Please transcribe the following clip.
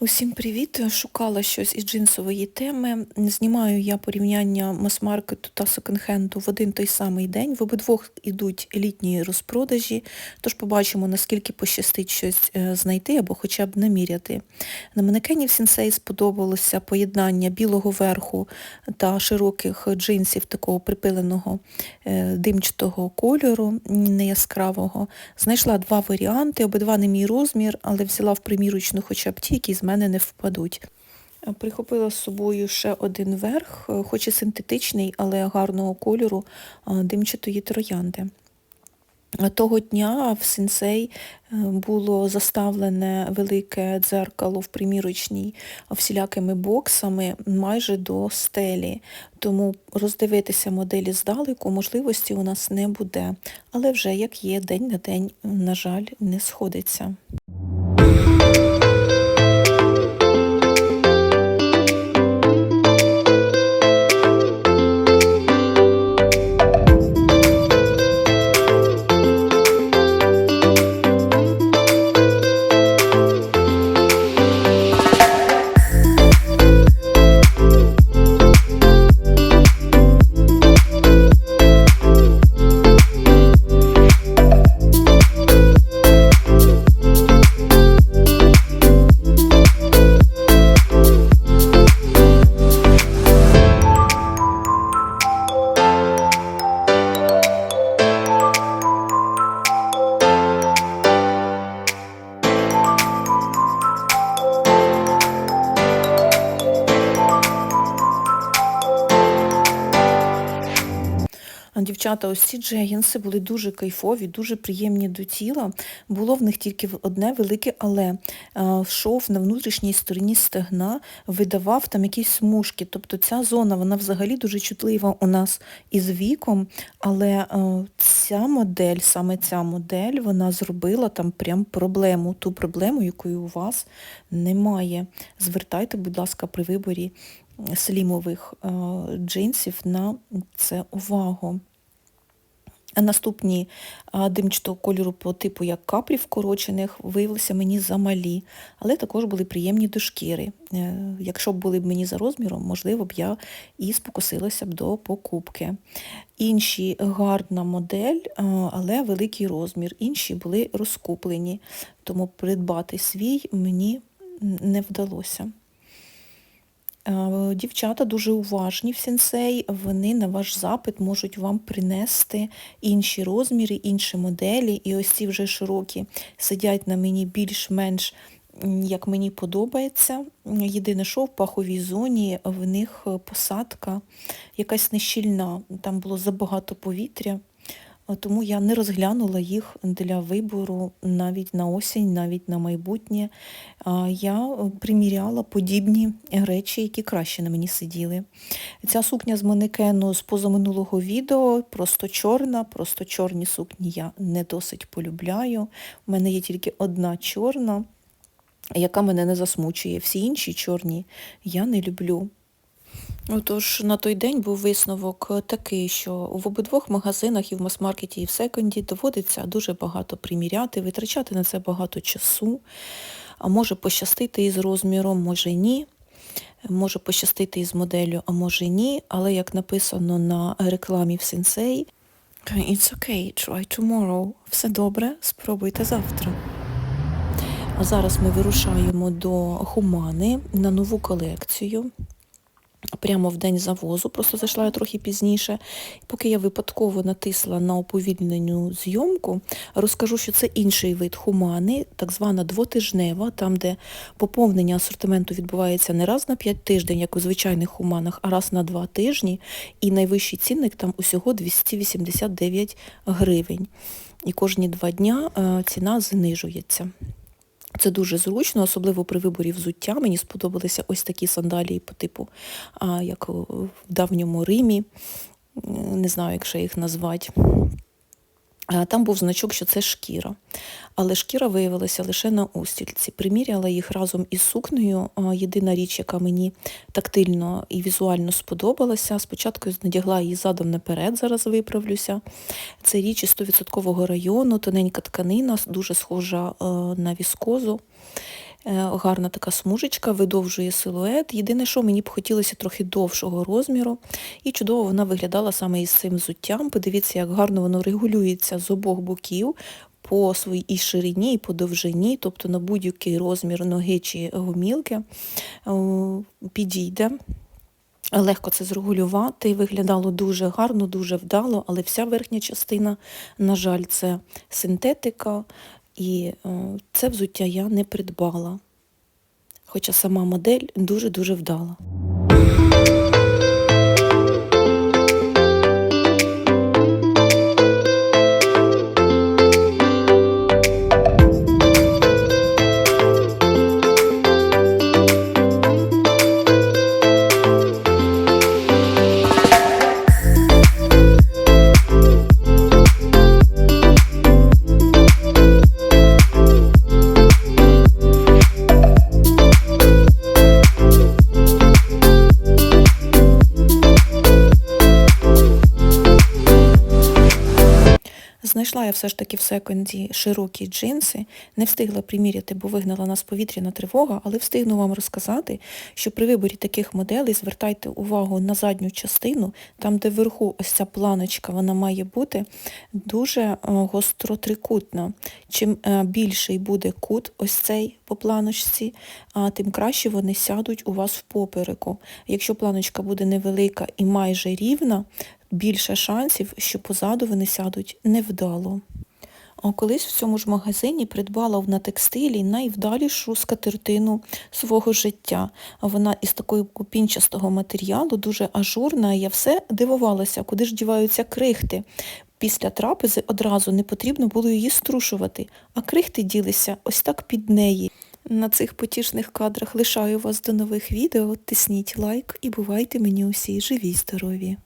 Усім привіт! Шукала щось із джинсової теми. Знімаю я порівняння мас-маркету та секонд-хенду в один той самий день. В обидвох ідуть літні розпродажі, тож побачимо, наскільки пощастить щось е, знайти або хоча б наміряти. На манекені в Сінсей сподобалося поєднання білого верху та широких джинсів такого припиленого е, димчатого кольору, неяскравого. Знайшла два варіанти, обидва не мій розмір, але взяла в примірочну хоча б ті, які мене не впадуть. Е, Прихопила з собою ще один верх, е, хоч і синтетичний, але гарного кольору е, димчатої троянди. Того дня в сенсей було заставлене велике дзеркало в примірочній всілякими боксами майже до стелі, тому роздивитися моделі здалеку можливості у нас не буде. Але вже як є день на день, на жаль, не сходиться. Дівчата, ось ці джегінси були дуже кайфові, дуже приємні до тіла. Було в них тільки одне велике але. Шов на внутрішній стороні стегна, видавав там якісь смужки. Тобто ця зона, вона взагалі дуже чутлива у нас із віком, але ця модель, саме ця модель, вона зробила там прям проблему, ту проблему, якої у вас немає. Звертайте, будь ласка, при виборі слімових е, джинсів на це увагу. Наступні димчатого кольору по типу як капрі вкорочених виявилися мені замалі, але також були приємні до шкіри. Е, Якщо б були б мені за розміром, можливо б я і спокусилася б до покупки. Інші гарна модель, але великий розмір. Інші були розкуплені, тому придбати свій мені не вдалося. Е, Дівчата дуже уважні в сенсей, вони на ваш запит можуть вам принести інші розміри, інші моделі. І ось ці вже широкі сидять на мені більш-менш, як мені подобається. Єдине, що в паховій зоні в них е, посадка якась нещільна, там було забагато повітря. Тому я не розглянула їх для вибору навіть на осінь, навіть на майбутнє. Я приміряла подібні речі, які краще на мені сиділи. Ця сукня з манекену з позаминулого відео, просто чорна, просто чорні сукні я не досить полюбляю. У мене є тільки одна чорна, яка мене не засмучує. Всі інші чорні я не люблю. Отож, на той день був висновок такий, що в обидвох магазинах і в мас-маркеті, і в секонді доводиться дуже багато приміряти, витрачати на це багато часу. А може пощастити із розміром, може ні. Може пощастити із моделлю, а може ні. Але як написано на рекламі в Sensei, It's okay, try tomorrow. Все добре, спробуйте завтра. А зараз ми вирушаємо до Хумани на нову колекцію прямо в день завозу, просто зайшла я трохи пізніше. Поки я випадково натисла на уповільнену зйомку, розкажу, що це інший вид хумани, так звана двотижнева, там, де поповнення асортименту відбувається не раз на 5 тиждень, як у звичайних хуманах, а раз на 2 тижні. І найвищий цінник там усього 289 гривень. І кожні два дня е, ціна знижується. Це дуже зручно, особливо при виборі взуття. Мені сподобалися ось такі сандалії по типу, як в давньому Римі, не знаю, як ще їх назвати. А, Там був значок, що це шкіра. Але шкіра виявилася лише на устільці. Приміряла їх разом із сукнею. Єдина річ, яка мені тактильно і візуально сподобалася. Спочатку надягла її задом наперед, зараз виправлюся. Це річ із 100% району, тоненька тканина, дуже схожа е, на віскозу. Гарна така смужечка, видовжує силует. Єдине, що мені б хотілося трохи довшого розміру. І чудово вона виглядала саме із цим взуттям. Подивіться, як гарно воно регулюється з обох боків по своїй і ширині, і по довжині, тобто на будь-який розмір ноги чи гомілки підійде. Легко це зрегулювати, виглядало дуже гарно, дуже вдало, але вся верхня частина, на жаль, це синтетика, і е, це взуття я не придбала. Хоча сама модель дуже-дуже вдала. Я все ж таки в секонді широкі джинси, не встигла приміряти, бо вигнала нас повітряна тривога, але встигну вам розказати, що при виборі таких моделей звертайте увагу на задню частину, там де вверху ось ця планочка, вона має бути дуже е, гостротрикутна. Чим е, більший буде кут ось цей по планочці, тим краще вони сядуть у вас в попереку. Якщо планочка буде невелика і майже рівна, більше шансів, що позаду вони сядуть невдало. А колись в цьому ж магазині придбала на текстилі найвдалішу скатертину свого життя. Вона із такого купінчастого матеріалу, дуже ажурна. Я все дивувалася, куди ж діваються крихти. Після трапези одразу не потрібно було її струшувати, а крихти ділися ось так під неї. На цих потішних кадрах лишаю вас до нових відео. Тисніть лайк і бувайте мені усі живі й здорові!